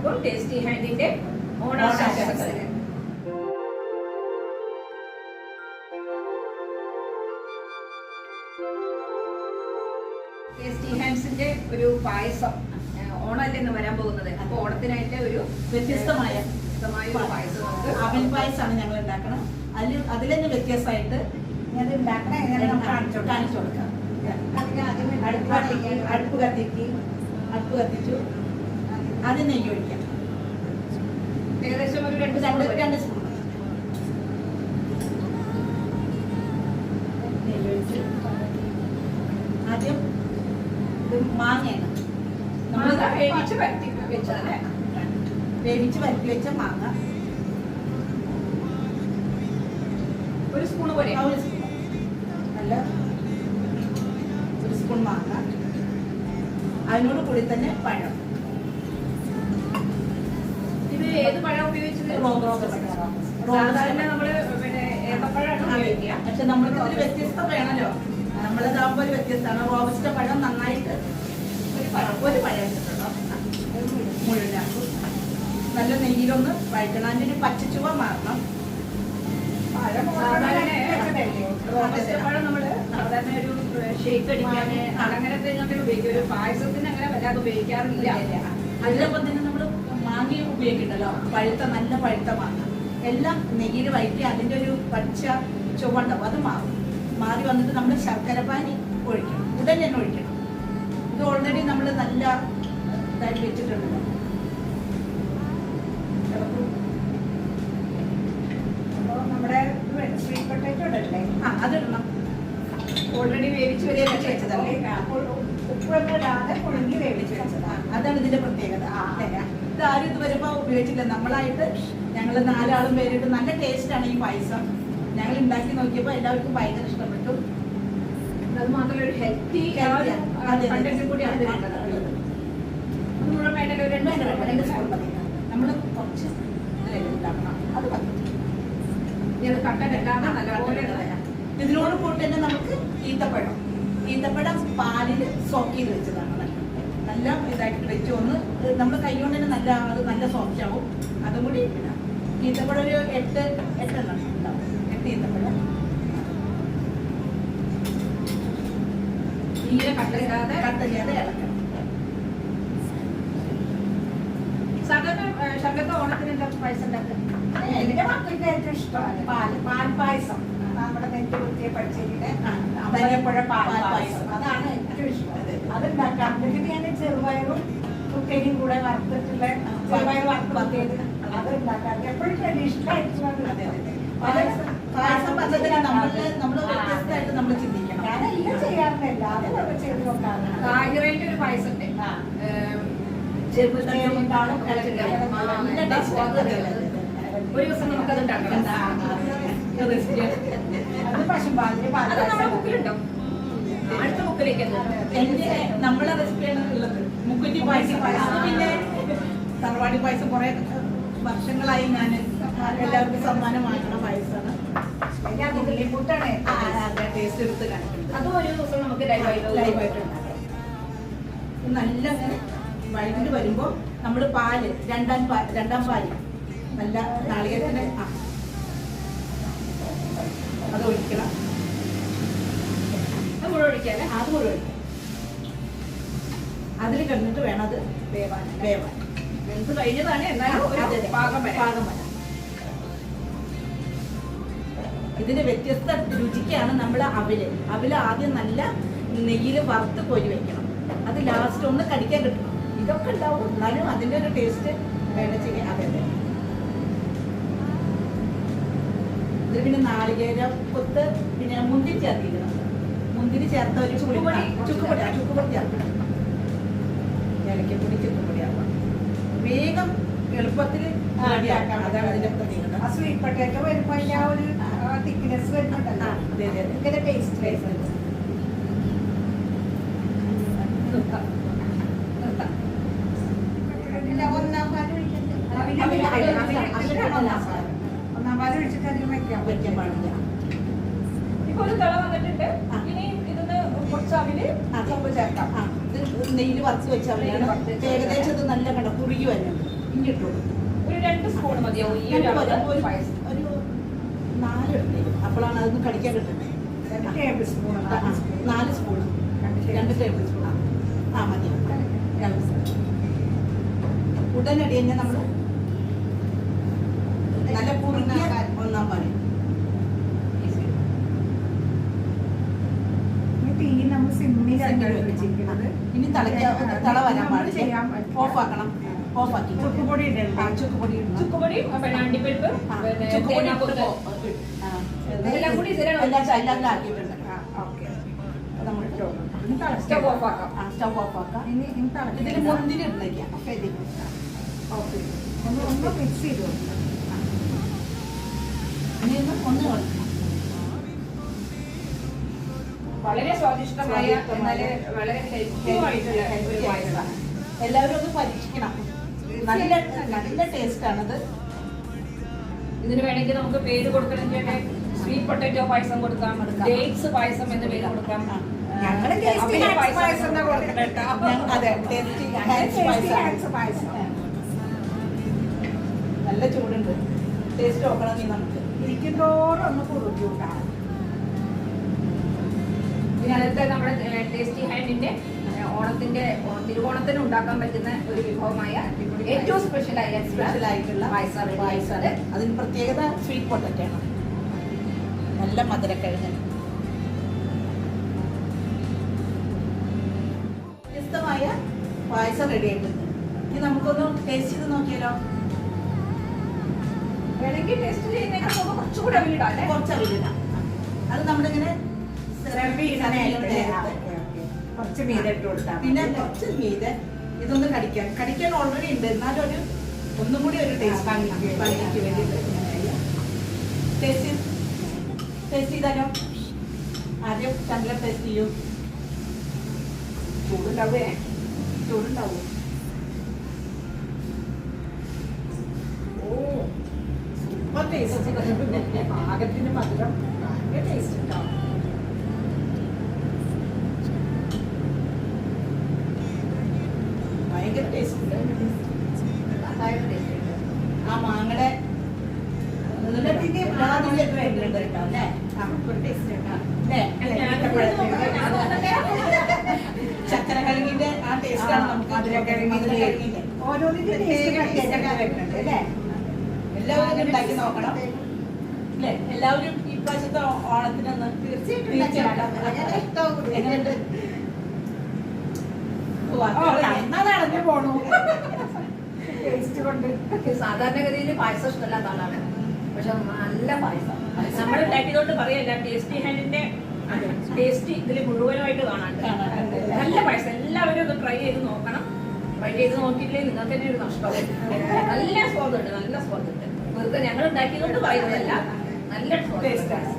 എല്ലാവർക്കും ടേസ്റ്റി ഹാൻഡിന്റെ ഓണാശംസകൾ ടേസ്റ്റി ഹാൻഡ്സിന്റെ ഒരു പായസം ഓണമല്ലേ ഇന്ന് വരാൻ പോകുന്നത്. അപ്പൊ ഓണത്തിനായിട്ട് ഒരു വ്യത്യസ്തമായ വ്യത്യസ്തമായ ഒരു പായസം. നമുക്ക് അവൽ പായസമാണ് ഞങ്ങൾ ഉണ്ടാക്കണം. അതിൽ അതിൽ തന്നെ വ്യത്യസ്തമായിട്ട് ഇങ്ങനെ ഉണ്ടാക്കണം എങ്ങനെ നമുക്ക് കാണിച്ചു കൊടുക്കാം. കാണിച്ചു കൊടുക്കാം. അടുപ്പ് കത്തിക്ക്. അടുപ്പ് കത്തിച്ചു. അത് നെയ്യ് ഒഴിക്കാം. ഏകദേശം ഒരു രണ്ട് രണ്ട് സ്പൂൺ രണ്ട് സ്പൂൺ നെയ്യ് ആദ്യം മാങ്ങയാണ്. വേവിച്ച് പരത്തി വെച്ചതല്ലേ വേവിച്ച് വരട്ടി വെച്ച മാങ്ങ. ഒരു സ്പൂൺ പോലെ. ആ ഒരു സ്പൂൺ നല്ല ഒരു സ്പൂൺ മാങ്ങ. അതിനോട് കൂടി തന്നെ പഴം. ഏത് പഴം ഉപയോഗിച്ചത്? സാധാരണ നമ്മൾ പിന്നെ ഏത്തപ്പഴമാണ് ഉപയോഗിക്കുക. പക്ഷെ നമ്മൾക്ക് ഇതിൽ വ്യത്യസ്തം വേണമല്ലോ നമ്മളതാകുമ്പോൾ ഒരു വ്യത്യസ്തമാണ്. റോബസ്റ്റ് പഴം നന്നായിട്ട് ഒരു പഴം ഒരു പഴം എടുത്തിട്ടുണ്ടോ മുഴുവനാക്കും നല്ല നെയ്യിലൊന്ന് വഴറ്റണം. അതിന്റെ ഒരു പച്ചച്ചുവ മാറണം. പഴം നമ്മൾ സാധാരണ ഒരു ഷേക്ക് അടിക്കാൻ അങ്ങനത്തെ ഉപയോഗിക്കും ഒരു പായസത്തിന് അങ്ങനെ വല്ലാതെ ഉപയോഗിക്കാറില്ല. അതിലൊപ്പം നമ്മൾ ഉപയോഗിക്കണ്ടല്ലോ പഴുത്ത നല്ല പഴുത്ത മാങ്ങ. എല്ലാം നെയ്യിൽ വഴറ്റി അതിന്റെ ഒരു പച്ച ചുവണ്ടാവും അത് മാറും. മാറി വന്നിട്ട് നമ്മൾ ശർക്കര പാനി ഒഴിക്കണം. ഉടൻ തന്നെ ഒഴിക്കണം. ഇത് ഓൾറെഡി നമ്മൾ നല്ല ഇതായിട്ട് വെച്ചിട്ടുണ്ട് അപ്പോൾ നമ്മുടെ ആ ഓൾറെഡി ആ, അതാണ് ഇതിന്റെ പ്രത്യേകത. അല്ലേ? ഇത് ആരും ഇത് വരുമ്പോൾ ഉപയോഗിച്ചില്ല നമ്മളായിട്ട് ഞങ്ങൾ നാലാളും പേരിട്ട് നല്ല ടേസ്റ്റ് ആണ് ഈ പായസം. ഞങ്ങൾ ഉണ്ടാക്കി നോക്കിയപ്പോൾ എല്ലാവർക്കും ഭയങ്കര ഇഷ്ടപ്പെട്ടു. അത് മാത്രമല്ല ഒരു ഹെൽത്തി. കണ്ടന്റും കൂടിയാണ് ഇതിലുള്ളത് അത് മുഴുവൻ വേണ്ടല്ലോ? ഒരു രണ്ട് രണ്ട് സ്പൂൺ രണ്ട് വേണം. സ്പൂൺ മതി. നമ്മൾ കുറച്ച് ഉണ്ടാക്കണം. അത് ഇതിനോട് കൂട്ടി തന്നെ നമുക്ക് ഈത്തപ്പഴം. ഈത്തപ്പഴം പാലിൽ സോക്ക് ചെയ്ത് വെച്ചതാണ്. നല്ല ഇതായിട്ട് വെച്ച് ഒന്ന് നമ്മൾ കൈ കൊണ്ട് തന്നെ നല്ല അത് നല്ല സോഫ്റ്റ് ആവും. അതും കൂടി ഇടാം ഈത്തപ്പഴം ഒരു എട്ട് എട്ടെണ്ണം ഉണ്ടാവും. എട്ട് ഈത്തപ്പഴം. തീരെ കട്ട ഇടാതെ കട്ട് ഇളക്കണം. സാധാരണ ഓണത്തിന് എന്താ പായസം ഉണ്ടാക്കുക? എന്റെ മക്കൾക്ക് ഏറ്റവും ഇഷ്ടമാണ് പാൽ പാൽ പായസം. നമ്മുടെ നെറ്റ് കുത്തിയ പച്ചരിയുടെ അമ്പലപ്പുഴ പാൽ പായസം. അതാണ് ഏറ്റവും ഇഷ്ടം. അതുണ്ടാക്കാം എന്നിട്ട് ഞാൻ ചെറുപയറും കുത്തരിയും കൂടെ വറുത്തിട്ടുള്ള ചെറുപയർ വറുത്തിട്ടത് അതുണ്ടാക്കാം എപ്പോഴും ട്രഡീഷണൽ അതെ, അതെ. പായസം പായസം പദ്ധതി നമ്മൾ നമ്മൾ വ്യത്യസ്തമായിട്ട് നമ്മൾ ചിന്തിക്കണം. ഞാനെല്ലാം ചെയ്യാറുണ്ട് എല്ലാതും ഒക്കെ ചെയ്ത് നോക്കാറുണ്ട് കായറിന്റെ ഒരു പായസം ഉണ്ട്. ഒരു ദിവസം നമുക്കത് ഉണ്ടാക്കണം. അത് പശുപാലിന് അത് നമ്മുടെ പായസം ബുക്കിലുണ്ടോ അടുത്ത ബുക്കിലേക്ക് എന്റെ നമ്മളെ റെസിപ്പിയാണ് ഉള്ളത്? മുക്കുറ്റി പായസം. പായസം പിന്നെ തറവാടി പായസം കുറെ വർഷങ്ങളായി ഞാൻ എല്ലാവർക്കും സമ്മാനം വാങ്ങണ പായസമാണ് ടേസ്റ്റ് എടുത്ത് കാണിക്കുന്നത് അതും ഒരു ദിവസം നമുക്ക് ലൈവായിട്ട് നല്ല വൈകിട്ട് വരുമ്പോൾ നമ്മൾ പാൽ രണ്ടാം പാ രണ്ടാം പാൽ നല്ല നാളികേരത്തിന് ആ അത് ഒഴിക്കണം ഒഴിക്കാല്ലേ? അത് മുഴുവൻ ഒഴിക്കണം അതിൽ കിടന്നിട്ട് വേണം അത് വേവാൻ വേവാൻ. വെന്ത് കഴിഞ്ഞതാണ് എന്നാലും ഒരു. പാകം പാകം വരാം. ഇതിന്റെ വ്യത്യസ്ത രുചിക്കാണ് നമ്മൾ അവിൽ. അവിൽ ആദ്യം നല്ല നെയ്യിൽ വറുത്ത് കോരി വെക്കണം. അത് ലാസ്റ്റ് ഒന്ന് കടിക്കാൻ കിട്ടണം. ഇതൊക്കെ ഉണ്ടാവും. എന്നാലും അതിന്റെ ഒരു ടേസ്റ്റ് വേണ്ട ചെയ്യാൻ. അതെ അതെ. ഇതിൽ പിന്നെ നാളികേര കൊത്ത് പിന്നെ മുന്തിരി ചേർത്തിരിക്കണം മുന്തിരി ചേർത്ത ഒരു ചുക്കുപൊടി. ചുക്കുപൊടി ആ ചുക്കുപൊടി ചേർക്കണം ഏലക്കപ്പൊടി ചുക്കുപൊടി ആവാം വേഗം എളുപ്പത്തിൽ അതാണ് അതിന്റെ പ്രത്യേകത ആ സ്വീറ്റ് പൊട്ടേറ്റോ ആ ഒരു തിക്നെസ് വരുന്നുണ്ടല്ലോ. ടേസ്റ്റ് വരുന്നുണ്ട് ഒന്നാം പാൽ ഒഴിച്ചിട്ട്. അതിന് വെക്കാൻ പറ്റിയ ഒന്നാം പാൽ. പാടില്ല. ഇപ്പൊ ഒരു തിള വന്നിട്ടുണ്ട്. കുറച്ച് അവിൽ അതെ. മുമ്പ് ചേർക്കാം ഇത് നെയ്യിൽ വറുത്ത് വെച്ചാൽ ഏകദേശം ഇത് നല്ല കണ്ട കുറുകി വരുന്നുണ്ട് ഇങ്ങിട്ടു ഒരു രണ്ട് സ്പൂൺ മതിയാവും ഒരു അളവ് പായസം ഒരു നാല് എടുത്തേക്കും അപ്പോഴാണ് അതൊന്ന് കടിക്കാൻ കിട്ടുന്നത് രണ്ട് ടേബിൾ സ്പൂൺ നാല് സ്പൂൺ രണ്ട് ടേബിൾ സ്പൂൺ ആ മതി രണ്ട് സ്പൂൺ. ഉടനടി തന്നെ നമ്മൾ നല്ല കുറുകിയ ഒന്നാം പാൽ തീ നമ്മൾ വെച്ചിരിക്കുന്നത് ഇനി തിളയ്ക്കാൻ തള വരാൻ പാടില്ല? ചുക്കുപൊടി ഇടണ്ട ആ ചുക്കുപൊടി ഇടണം. പിന്നെ അണ്ടിപ്പരിപ്പ് ചുക്കുപൊടി ഇതെല്ലാം കൂടി എല്ലാം എല്ലാം ആക്കിയിട്ടുണ്ട്. ഓക്കെ. നമ്മൾ സ്റ്റവ് ഓഫ് ആക്കാം സ്റ്റവ് ഓഫ് ആക്കാം ഇനി ഇതിൽ മുന്തിരി ഓക്കെ. ഒന്ന് ഒന്ന് മിക്സ് ചെയ്ത് ഒന്ന് ഒന്ന് കളിക്കാം വളരെ സ്വാദിഷ്ടമായ എന്നാൽ വളരെ ഒരു പായസമാണ് എല്ലാവരും ഒന്ന് പരീക്ഷിക്കണം. നല്ല നല്ല ടേസ്റ്റ് ആണത്. ഇതിന് വേണമെങ്കിൽ നമുക്ക് പേര് കൊടുക്കണമെങ്കിൽ സ്വീറ്റ് പൊട്ടറ്റോ പായസം കൊടുക്കാം. ഡേറ്റ്സ് പായസം എന്ന് പേര് കൊടുക്കാം. പായസം അതെ പായസം. നല്ല ചൂടുണ്ട്. ടേസ്റ്റ് നോക്കണം നീ നമുക്ക്. ഇരിക്കുന്തോറും ഒന്ന് കുറുക്കി ഇനി അടുത്ത നമ്മുടെ ടേസ്റ്റി ഹാൻഡിന്റെ ഓണത്തിന്റെ തിരുവോണത്തിന് ഉണ്ടാക്കാൻ പറ്റുന്ന ഒരു വിഭവമായ ഏറ്റവും സ്പെഷ്യൽ ആയ സ്പെഷ്യൽ ആയിട്ടുള്ള പായസം പായസമാണ്. അതിന് പ്രത്യേകത സ്വീറ്റ് പൊട്ടറ്റോ ആണ്. നല്ല മധുരക്കിഴങ്ങ്. വ്യത്യസ്തമായ പായസം റെഡി ആയിട്ടുണ്ട്. ഇനി നമുക്കൊന്ന് ടേസ്റ്റ് ചെയ്ത് നോക്കിയാലോ? വേണമെങ്കിൽ ടേസ്റ്റ് ചെയ്യുന്നതിനേക്കാൾ നമുക്ക് കുറച്ചുകൂടെ അവിയിടാം അല്ലേ? കുറച്ച് അവിലിടാം അത് നമ്മളിങ്ങനെ കുറച്ച് മീത ഇട്ട് കൊടുത്താൽ പിന്നെ കുറച്ച് മീതെ ഇതൊന്ന് കടിക്കാൻ. കടിക്കാൻ ഓൾറെഡി ഉണ്ട്. എന്നാലും ഒരു ഒന്നും കൂടി ഒരു ടേസ്റ്റ് ഭംഗിക്ക് ഭംഗിക്ക് വേണ്ടിയിട്ട് ടേസ്റ്റ് ടേസ്റ്റ് ചെയ്താലോ? ആദ്യം ചന്ദ്ര ടേസ്റ്റ് ചെയ്യൂ. ചൂടുണ്ടാവേ ചൂടുണ്ടാവും. ഓ സൂപ്പർ ടേസ്റ്റ് പാകത്തിന് മധുരം ഭയങ്കര ടേസ്റ്റ് ഉണ്ടാവും ഭയങ്കര ടേസ്റ്റ് ഉണ്ട് നന്നായിട്ട് ടേസ്റ്റ് ഉണ്ട് ആ മാങ്ങയുടെ എന്നിട്ട് പിന്നെ എല്ലാത്തിലും ഇട്ടിട്ടുണ്ട് കേട്ടോ, അല്ലേ? ആ, സൂപ്പർ ടേസ്റ്റ് ഉണ്ടാവും അല്ലേ? ചക്കര കിഴങ്ങിന്റെ ആ ടേസ്റ്റ് ആണ് നമുക്ക് ഓരോന്നിന്റെ ടേസ്റ്റ് അല്ലേ എല്ലാവരും ഉണ്ടാക്കി നോക്കണം അല്ലേ എല്ലാവരും ഈ പ്രാവശ്യത്തെ ഓണത്തിനൊന്ന് തീർച്ചയായിട്ടും സാധാരണഗതിയിൽ പായസം ഇഷ്ടമല്ലാത്ത ആളാണ്. പക്ഷെ നല്ല പായസം. നമ്മൾ ഉണ്ടാക്കിയതുകൊണ്ട് പറയല്ല ടേസ്റ്റി ഹാൻഡിന്റെ ടേസ്റ്റി ഇതിൽ മുഴുവനായിട്ട് കാണാണ്ട്. നല്ല പായസം. എല്ലാവരും ഒന്ന് ട്രൈ ചെയ്ത് നോക്കണം. ട്രൈ ചെയ്ത് നോക്കിയിട്ടില്ലേ? നിങ്ങൾക്ക് തന്നെ ഒരു നഷ്ടമാവും നല്ല സ്വാദുണ്ട് നല്ല സ്വാദുണ്ട്. വെറുതെ ഞങ്ങൾ ഉണ്ടാക്കിയതുകൊണ്ട് പറയുന്നതല്ല. നല്ല ടേസ്റ്റ് ആണ്.